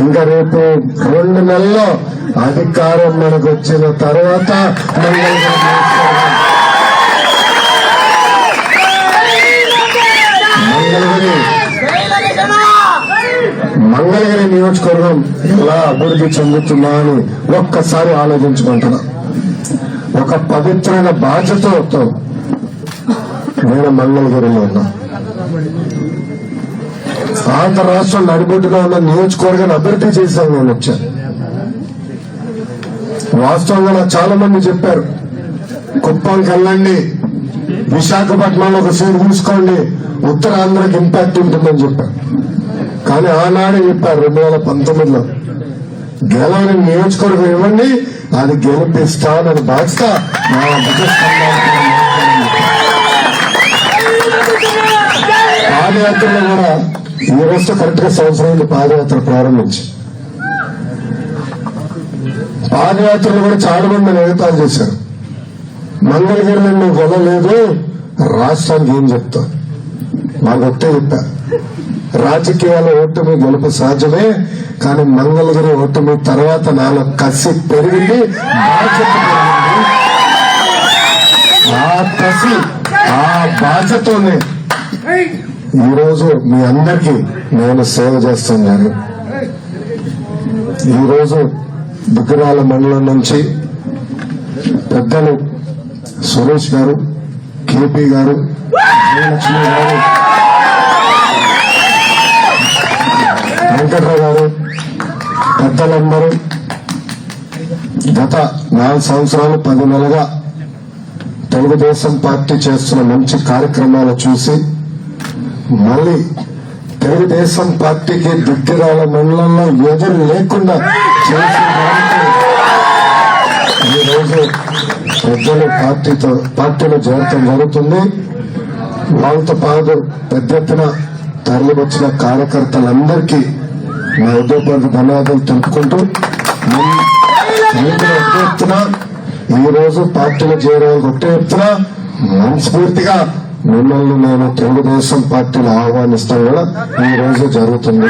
ఇంకా రేపు రెండు నెలల్లో అధికారం మనకు వచ్చిన తర్వాత మంగళగిరి నియోజకవర్గం మంగళగిరి నియోజకవర్గం ఎలా అభివృద్ధి చెందుతుందా అని ఒక్కసారి ఆలోచించుకుంటున్నా. ఒక పవిత్రమైన బాధ్యతతో నేను మంగళగిరిలో ఉన్నా. ఆంధ్ర రాష్ట్రం నడిబొడ్డుగా ఉన్న నియోజకవర్గాన్ని అభివృద్ధి చేశాను నేను వచ్చాను. వాస్తవంగా నాకు చాలా మంది చెప్పారు కుప్పంకి వెళ్ళండి విశాఖపట్నంలో ఒక సీట్ తీసుకోండి ఉత్తరాంధ్రకి ఇంపాక్ట్ ఉంటుందని చెప్పారు. కానీ ఆనాడే చెప్పారు రెండు వేల పంతొమ్మిదిలో గెలవని నియోజకవర్గం ఇవ్వండి అది గెలిపిస్తానని బాధ్యత పాదయాత్రలో కూడా. ఈ రోజు కరెక్ట్గా సంవత్సరానికి పాదయాత్ర ప్రారంభించి. పాదయాత్రలు కూడా చాలా మంది నిగతాలు చేశారు. మంగళగిరిలో నువ్వు వెళ్ళలేదు రాష్ట్రానికి ఏం చెప్తావు నాకు ఒకటే చెప్పా. రాజకీయాల ఓటమి గెలుపు సహజమే కానీ మంగళగిరి ఓటమి తర్వాత నాలో కసి పెరిగింది బాధ్యత పెరిగింది. ఆ కసి ఆ బాధ్యతనే ఈరోజు మీ అందరికీ నేను సేవ చేస్తున్నాను ఈరోజు దుగ్గరాల మండలం నుంచి పెద్దలు సురేష్ గారు కేపీ గారు జయలక్ష్మి గారు వెంకట్రావు గారు పెద్దలందరూ గత నాలుగు సంవత్సరాలు పది నెలలుగా తెలుగుదేశం పార్టీ చేస్తున్న మంచి కార్యక్రమాలు చూసి మళ్ళీ తెలుగుదేశం పార్టీకి దిగ్గరాల మండలంలో ఎదురు లేకుండా ఈరోజు ఈ రోజు ప్రజలు పార్టీతో పార్టీలో చేరటం జరుగుతుంది. వాళ్ళతో పాటు పెద్ద ఎత్తున తరలివచ్చిన కార్యకర్తలందరికీ నా ఉద్యోగపూర్వక ధన్యవాదాలు తెలుపుకుంటూ ఎత్తున ఈ రోజు పార్టీలో చేరే ఒకటే ఎత్తున మనస్ఫూర్తిగా మిమ్మల్ని నేను తెలుగుదేశం పార్టీని ఆహ్వానిస్తాం కూడా ఈ రోజు జరుగుతుంది.